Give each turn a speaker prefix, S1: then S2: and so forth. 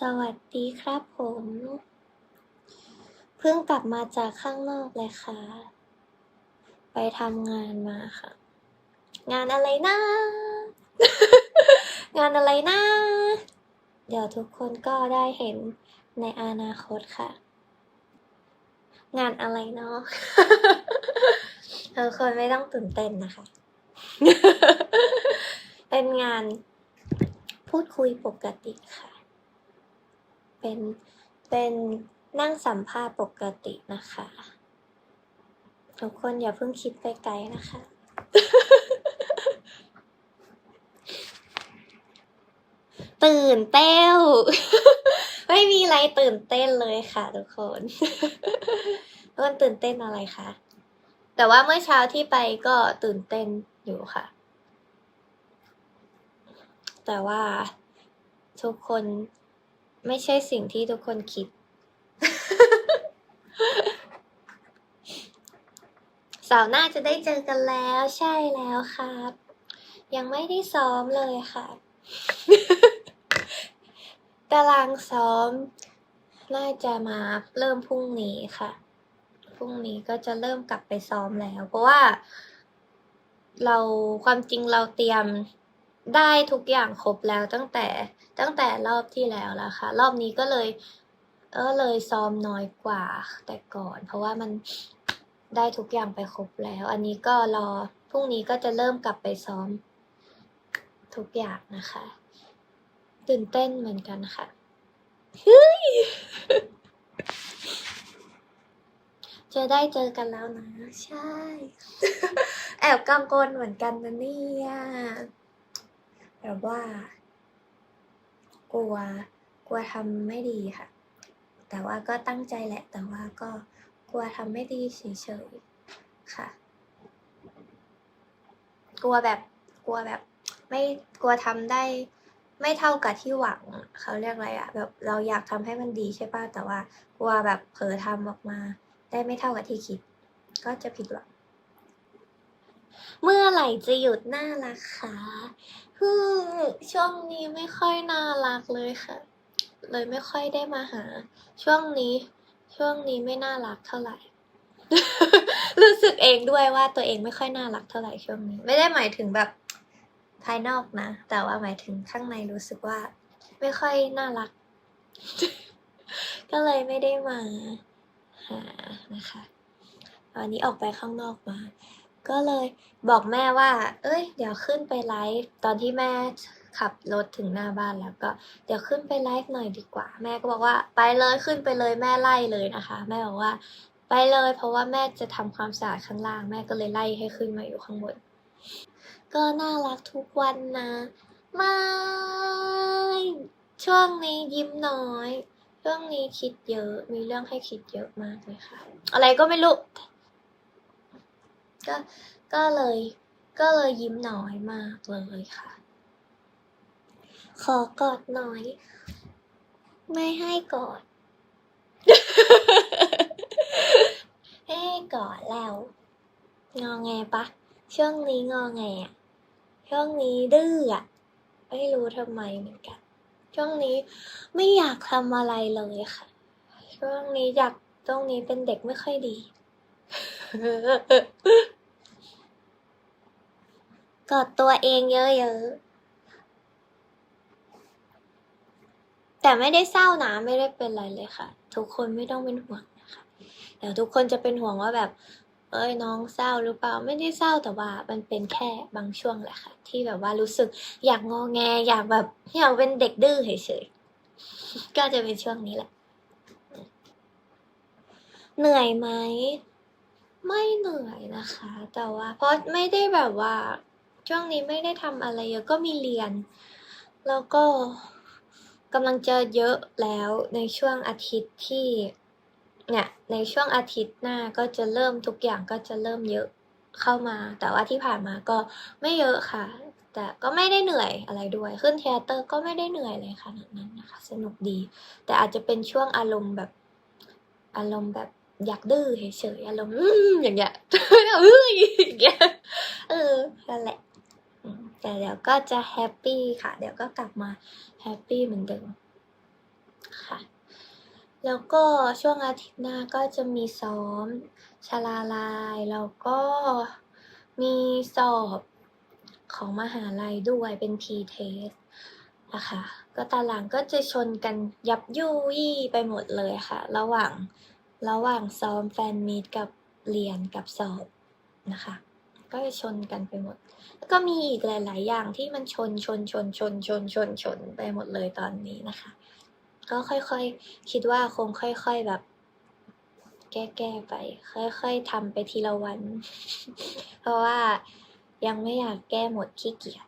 S1: สวัสดีครับผม เพิ่งกลับมาจากข้างนอกเลยค่ะ ไปทำงานมาค่ะ งานอะไรนะ งานอะไรนะ เดี๋ยวทุกคนก็ได้เห็นในอนาคตค่ะ งานอะไรเนาะทุกคนไม่ต้องตื่นเต้นนะคะ เป็นงานพูดคุยปกติค่ะ เป็นเป็นนั่งสัมภาษณ์ปกตินะคะ ทุกคนอย่าเพิ่งคิดไปไกลนะคะ ตื่นเต้นไม่มีอะไรตื่นเต้นเลยค่ะทุกคนทุกคนตื่นเต้นอะไรคะแต่ว่าเมื่อเช้าที่ไปก็ตื่นเต้นอยู่ค่ะ แต่ว่าทุกคน ไม่ใช่สิ่งที่ทุกคนคิด เสาร์หน้าจะได้เจอกันแล้วใช่แล้วครับ ยังไม่ได้ซ้อมเลยค่ะตารางซ้อม น่าจะมาเริ่มพรุ่งนี้ค่ะ พรุ่งนี้ก็จะเริ่มกลับไปซ้อมแล้ว เพราะว่า เราความจริงเราเตรียม ได้ทุกอย่างครบแล้วตั้งแต่ตั้งแต่รอบที่แล้วแล้วค่ะ รอบนี้ก็เลยเออเลยซ้อมน้อยกว่าแต่ก่อน เพราะว่ามันได้ทุกอย่างไปครบแล้ว อันนี้ก็รอพรุ่งนี้ก็จะเริ่มกลับไปซ้อมทุกอย่างนะคะ ตื่นเต้นเหมือนกันค่ะเฮ้ยจะได้เจอกันแล้วนะ ใช่ แอบกังวลเหมือนกันนะเนี่ย แบบว่า กลัวกลัวทำไม่ดีค่ะ แต่ว่าก็ตั้งใจแหละ แต่ว่าก็กลัวทำไม่ดีเฉยๆค่ะ กลัวแบบกลัวแบบ ไม่กลัวทำได้ ไม่เท่ากับที่หวังเขาเรียกอะไรอะแบบเราอยากทำให้มันดีใช่ป่ะแต่ว่ากลัวแบบเผลอทำออกมา ได้ไม่เท่ากับที่คิด ก็จะผิดหวัง เมื่อไหร่จะหยุดน่ารักคะฮึช่วงนี้ไม่ค่อยน่ารักเลยค่ะ เลยไม่ค่อยได้มาหา ช่วงนี้ ช่วงนี้ไม่น่ารักเท่าไหร่ รู้สึกเองด้วยว่าตัวเองไม่ค่อยน่ารักเท่าไหร่ช่วงนี้ ไม่ได้หมายถึงแบบภายนอกนะ แต่ว่าหมายถึงข้างในรู้สึกว่า ไม่ค่อยน่ารัก ก็เลยไม่ได้มาหานะคะวันนี้ออกไปข้างนอกมา ก็เลยบอกแม่ว่า เอ้ย เดี๋ยวขึ้นไปไลฟ์ตอนที่แม่ขับรถถึงหน้าบ้านแล้วก็เดี๋ยวขึ้นไปไลฟ์หน่อยดีกว่า แม่ก็บอกว่า ไปเลยขึ้นไปเลยแม่ไล่เลยนะคะ แม่บอกว่า ไปเลย เพราะว่าแม่จะทำความสะอาดข้างล่าง แม่ก็เลยไล่ให้ขึ้นมาอยู่ข้างบน ก็น่ารักทุกวันนะไม่ช่วงนี้ยิ้มน้อยช่วงนี้คิดเยอะมีเรื่องให้คิดเยอะมากเลยค่ะ อะไรก็ไม่รู้ ก็ก็เลยก็เลยยิ้มน้อยมากเลยค่ะ ขอกอดหน่อย ไม่ให้กอดให้กอดแล้ว งอแงปะ ช่วงนี้งอแงอะช่วงนี้ดื้ออะไม่รู้ทำไมเหมือนกัน ช่วงนี้ไม่อยากทำอะไรเลยค่ะ ช่วงนี้อยากช่วงนี้เป็นเด็กไม่ค่อยดี กอดตัวเองเยอะๆ แต่ไม่ได้เศร้านะไม่ได้เป็นอะไรเลยค่ะ ทุกคนไม่ต้องเป็นห่วงนะคะเดี๋ยวทุกคนจะเป็นห่วงว่าแบบ เอ้ยน้องเศร้าหรือเปล่าไม่ได้เศร้าแต่ว่า มันเป็นแค่บางช่วงแหละค่ะ ที่แบบว่ารู้สึกอยากงอแง อยากแบบอยากเป็นเด็กดื้อเฉยๆก็จะเป็นช่วงนี้แหละ เหนื่อยไหม ไม่เหนื่อยนะคะ แต่ว่าเพราะไม่ได้แบบว่า ช่วงนี้ไม่ได้ทำอะไรเยอะก็มีเรียน แล้วก็กำลังจะเยอะแล้วในช่วงอาทิตย์ที่เนี่ยในช่วงอาทิตย์หน้าก็จะเริ่มทุกอย่างก็จะเริ่มเยอะเข้ามา แต่ว่าที่ผ่านมาก็ไม่เยอะค่ะ แต่ก็ไม่ได้เหนื่อยอะไรด้วย ขึ้นเทเตอร์ก็ไม่ได้เหนื่อยเลยขนาดนั้นนะคะ สนุกดี แต่อาจจะเป็นช่วงอารมณ์แบบอารมณ์แบบ อยากดื้อเฉยๆอารมณ์อย่างเงี้ยเอ้ยอย่างเงี้ยเออนั่นแหละแต่เดี๋ยวก็จะแฮปปี้ค่ะ เดี๋ยวก็กลับมาแฮปปี้เหมือนเดิมค่ะ แล้วก็ช่วงอาทิตย์หน้าก็จะมีซ้อมชลาลาย แล้วก็มีสอบของมหาลัยด้วยเป็น P-test นะคะก็ตารางก็จะชนกันยับยุยไปหมดเลยค่ะ ระหว่าง ระหว่างซ้อมแฟนมีตกับเรียนกับสอบนะคะ ก็จะชนกันไปหมด แล้วก็มีอีกหลาย ๆ อย่างที่มันชนชนชนชนชนชนชนไปหมดเลยตอนนี้นะคะ ก็ค่อยๆ คิดว่าคงค่อย ๆ แบบ แก้ๆไป ค่อย ๆทำไปทีละวัน เพราะว่ายังไม่อยากแก้หมดขี้เกียจ